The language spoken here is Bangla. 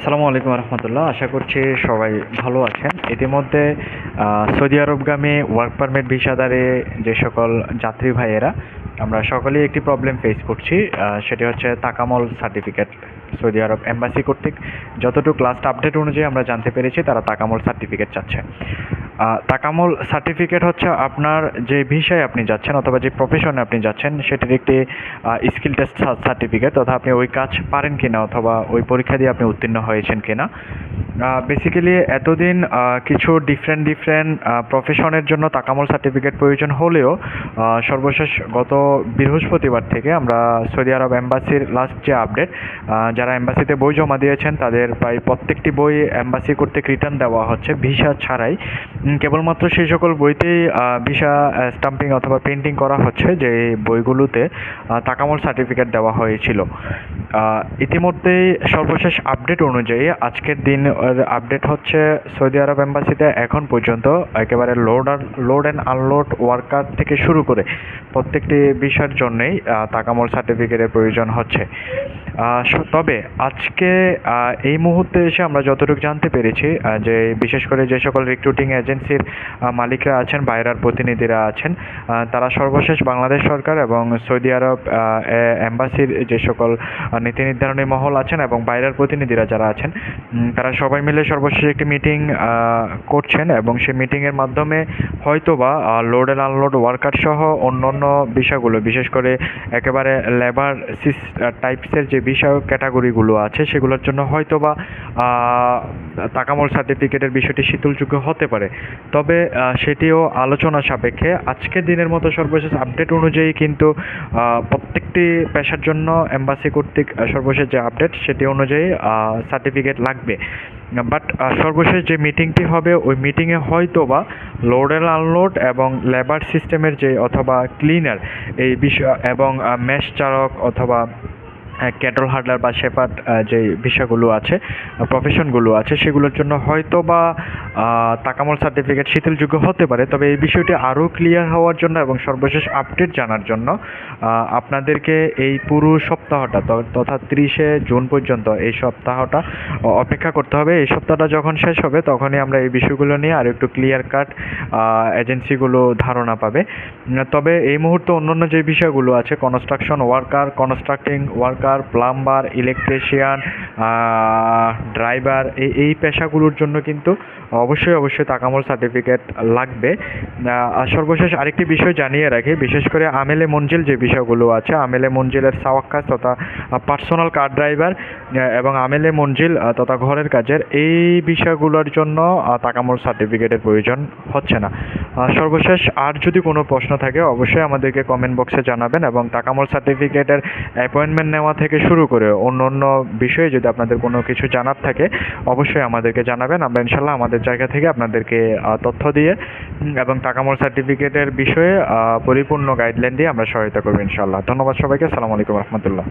আসসালামু আলাইকুম রহমতুল্লাহ। আশা করছি সবাই ভালো আছেন। ইতিমধ্যে সৌদি আরবগামী ওয়ার্ক পারমিট ভিসাদারে যে সকল যাত্রী ভাইয়েরা, আমরা সকলেই একটি প্রবলেম ফেস করছি সেটি হচ্ছে Takamol certificate Saudi Arabia embassy কর্তৃক। যতটুকু লাস্ট আপডেট অনুযায়ী আমরা জানতে পেরেছি, তারা তাকামল সার্টিফিকেট চাচ্ছে। তাকামল সার্টিফিকেট হচ্ছে আপনার যে ভিসায় আপনি যাচ্ছেন অথবা যে প্রফেশনে আপনি যাচ্ছেন, সেটির একটি স্কিল টেস্ট সার্টিফিকেট তথা আপনি ওই কাজ পারেন কিনা অথবা ওই পরীক্ষা দিয়ে আপনি উত্তীর্ণ হয়েছেন কিনা। বেসিক্যালি এতদিন কিছু ডিফারেন্ট ডিফারেন্ট প্রফেশনের জন্য তাকামল সার্টিফিকেট প্রয়োজন হলেও সর্বশেষ গত বৃহস্পতিবার থেকে আমরা সৌদি আরব এম্বাসির লাস্ট যে আপডেট যারা এম্বাসিতে বই জমা দিয়েছেন, তাদের প্রায় প্রত্যেকটি বই এম্বাসি কর্তৃক রিটার্ন দেওয়া হচ্ছে ভিসা ছাড়াই। কেবলমাত্র সেই সকল বইতেই ভিসা স্টাম্পিং অথবা প্রিন্টিং করা হচ্ছে, যে বইগুলোতে তাকামল সার্টিফিকেট দেওয়া হয়েছিল। ইতিমধ্যেই সর্বশেষ আপডেট অনুযায়ী আজকের দিন আপডেট হচ্ছে সৌদি আরব এম্বাসিতে এখন পর্যন্ত একেবারে লোড আর লোড অ্যান্ড আনলোড ওয়ার্কার থেকে শুরু করে প্রত্যেকটি বিষয়ের জন্যেই তাকামল সার্টিফিকেটের প্রয়োজন হচ্ছে। তবে আজকে এই মুহূর্তে এসে আমরা যতটুকু জানতে পেরেছি যে বিশেষ করে যে সকল রিক্রুটিং এজেন্সির মালিকরা আছেন, বাইরের প্রতিনিধিরা আছেন তারা সর্বশেষ বাংলাদেশ সরকার এবং সৌদি আরব এম্বাসির যে সকল নীতি নির্ধারণী মহল আছেন এবং বাইরের প্রতিনিধিরা যারা আছেন তারা সবাই মিলে সর্বশেষ একটি মিটিং করছেন এবং সেই মিটিংয়ের মাধ্যমে হয়তোবা লোড অ্যান্ড আনলোড ওয়ার্কার সহ অন্য অন্য বিষয়গুলো, বিশেষ করে একেবারে লেবার সিস টাইপসের যে বিষয় ক্যাটাগরিগুলো আছে, সেগুলোর জন্য হয়তোবা তাকামল সার্টিফিকেটের বিষয়টি শীতলযোগ্য হতে পারে। তবে সেটিও আলোচনা সাপেক্ষে আজকের দিনের মতো সর্বশেষ আপডেট অনুযায়ী কিন্তু প্রত্যেকটি পেশার জন্য এম্বাসি কর্তৃক সর্বশেষ যে আপডেট সেটি অনুযায়ী সার্টিফিকেট লাগবে। বাট সর্বশেষ যে মিটিংটি হবে, ওই মিটিংয়ে হয়তো বা লোড অ্যান্ড আনলোড এবং লেবার সিস্টেমের যে অথবা ক্লিনার এই বিষয়, এবং মেশ চালক অথবা ক্যাটল হার্ডলার বা শেপার্ড যে বিষয়গুলো আছে প্রফেশনগুলো আছে, সেগুলোর জন্য হয়তো বা তাকামল সার্টিফিকেট শিথিলযোগ্য হতে পারে, তবে এই বিষয়টি আরও ক্লিয়ার হওয়ার জন্য এবং সর্বশেষ আপডেট জানার জন্য আপনাদেরকে এই পুরো সপ্তাহটা তথা তিরিশে জুন পর্যন্ত এই সপ্তাহটা অপেক্ষা করতে হবে। এই সপ্তাহটা যখন শেষ হবে, তখনই আমরা এই বিষয়গুলো নিয়ে আর একটু ক্লিয়ার কাট এজেন্সিগুলো ধারণা পাবে। তবে এই মুহূর্তে অন্যান্য যে বিষয়গুলো আছে construction worker constructing worker plumber electrician driver এই এই পেশাগুলোর জন্য কিন্তু অবশ্যই অবশ্যই তাকামল সার্টিফিকেট লাগবে। সর্বশেষ আরেকটি বিষয় জানিয়ে রাখি, বিশেষ করে আমেলে মঞ্জিল যে বিষয়গুলো আছে, আমেলে মঞ্জিলের সাওয়াক্কাস তথা পার্সোনাল কার ড্রাইভার এবং আমেলে মঞ্জিল তথা ঘরের কাজের, এই বিষয়গুলোর জন্য তাকামল সার্টিফিকেটের প্রয়োজন হচ্ছে না। সর্বশেষ আর যদি কোনো প্রশ্ন থাকে, অবশ্যই আমাদেরকে কমেন্ট বক্সে জানাবেন এবং তাকামল সার্টিফিকেটের অ্যাপয়েন্টমেন্ট নেওয়া থেকে শুরু করে অন্য অন্য বিষয়ে যদি আপনাদের কোনো কিছু জানার থাকে, অবশ্যই আমাদেরকে জানাবেন। আমরা ইনশাল্লাহ আমাদের জায়গা থেকে আপনাদেরকে তথ্য দিয়ে এবং টাকামোর সার্টিফিকেটের বিষয়ে পরিপূর্ণ গাইডলাইন দিয়ে আমরা সহায়তা করব ইনশাল্লাহ। ধন্যবাদ সবাইকে। আসসালামু আলাইকুম রহমতুল্লাহ।